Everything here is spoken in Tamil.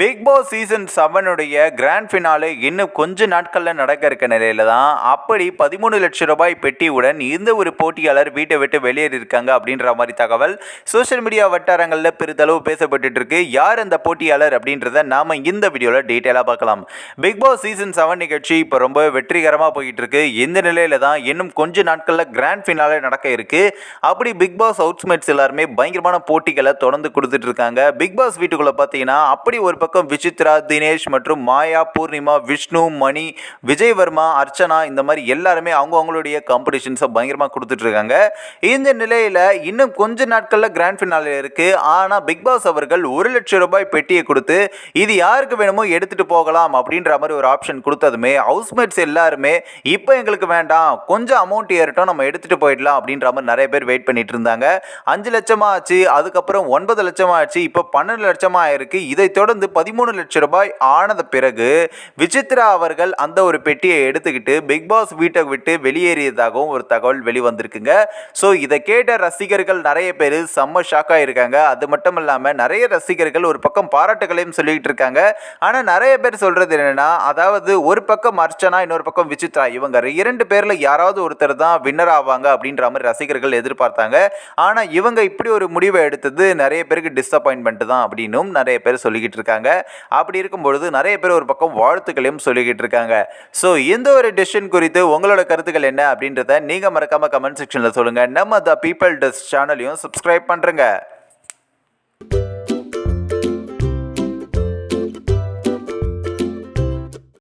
பிக் பாஸ் சீசன் செவனுடைய கிராண்ட் ஃபினாலே இன்னும் கொஞ்ச நாட்களில் நடக்க இருக்க நிலையில தான் அப்படி பதிமூணு லட்சம் ரூபாய் பெட்டியுடன் இந்த ஒரு போட்டியாளர் வீட்டை விட்டு வெளியேறி இருக்காங்க அப்படின்ற மாதிரி தகவல் சோஷியல் மீடியா வட்டாரங்களில் பெரிதளவு பேசப்பட்டு இருக்கு யார் அந்த போட்டியாளர் அப்படின்றத நாம இந்த வீடியோவில் டீட்டெயிலாக பார்க்கலாம். பிக் பாஸ் சீசன் செவன் நிகழ்ச்சி இப்போ ரொம்ப வெற்றிகரமாக போயிட்டு இருக்கு இந்த நிலையில தான் இன்னும் கொஞ்ச நாட்களில் கிராண்ட் ஃபினாலே நடக்க இருக்கு. அப்படி பிக் பாஸ் அவுட்ஸ்மேட்ஸ் எல்லாருமே பயங்கரமான போட்டிகளை தொடர்ந்து கொடுத்துட்டு இருக்காங்க பிக் பாஸ் வீட்டுக்குள்ள பார்த்தீங்கன்னா அப்படி ஒரு பக்கம் விசித்ரா தினேஷ் மற்றும் மாயா பூர்ணிமா விஷ்ணு மணி விஜய் வர்மா அர்ச்சனா இந்த மாதிரி எல்லாருமே அவங்க அவங்களுடைய காம்படிஷன்ஸை பயங்கரமாக கொடுத்துட்ருக்காங்க. இந்த நிலையில் இன்னும் கொஞ்ச நாட்களில் கிராண்ட் ஃபினாலே இருக்குது ஆனால் பிக் பாஸ் அவர்கள் ஒரு லட்சம் ரூபாய் பெட்டியை கொடுத்து இது யாருக்கு வேணுமோ எடுத்துகிட்டு போகலாம் அப்படின்ற மாதிரி ஒரு ஆப்ஷன் கொடுத்ததுமே ஹவுஸ்மேட்ஸ் எல்லாருமே இப்போ எங்களுக்கு வேண்டாம் கொஞ்சம் அமௌண்ட் ஏறட்டும் நம்ம எடுத்துகிட்டு போயிடலாம் அப்படின்ற மாதிரி நிறைய பேர் வெயிட் பண்ணிட்டு இருந்தாங்க. அஞ்சு லட்சமாக ஆச்சு அதுக்கப்புறம் ஒன்பது லட்சமாக ஆச்சு இப்போ பன்னெண்டு லட்சமாக ஆயிருக்கு இதை தொடர்ந்து பதிமூணு லட்சம் ரூபாய் ஆனது பிறகு விசித்ரா அவர்கள் அந்த ஒரு பெட்டியை எடுத்துக்கிட்டு பிக் பாஸ் வீட்டை விட்டு வெளியேறியதாகவும் ஒரு தகவல் வெளிவந்திருக்குங்க. ஸோ இதை கேட்ட ரசிகர்கள் நிறைய பேர் செம்ம ஷாக்காக இருக்காங்க அது மட்டும் இல்லாமல் நிறைய ரசிகர்கள் ஒரு பக்கம் பாராட்டுகளையும் சொல்லிக்கிட்டு இருக்காங்க. ஆனால் நிறைய பேர் சொல்கிறது என்னென்னா அதாவது ஒரு பக்கம் அர்ச்சனா இன்னொரு பக்கம் விசித்ரா இவங்க இரண்டு பேரில் யாராவது ஒருத்தர் தான் வின்னர் ஆவாங்க அப்படின்ற மாதிரி ரசிகர்கள் எதிர்பார்த்தாங்க. ஆனால் இவங்க இப்படி ஒரு முடிவை எடுத்தது நிறைய பேருக்கு டிஸப்பாயின்மெண்ட் தான் அப்படின்னும் நிறைய பேர் சொல்லிக்கிட்டு இருக்காங்க. அப்படி இருக்கும்பொழுது நிறைய பேர் ஒரு பக்கம் வாழ்த்துக்களையும் சொல்லிக்கிட்டு இருக்காங்க. ஸோ இந்த ஒரு டிசிஷன் குறித்து உங்களோட கருத்துக்கள் என்ன அப்படின்றத நீங்கள் மறக்காம கமெண்ட் செக்ஷனில் சொல்லுங்கள் நம்ம த பீப்பிள் டஸ் சேனலையும் சப்ஸ்கிரைப் பண்ணுறேங்க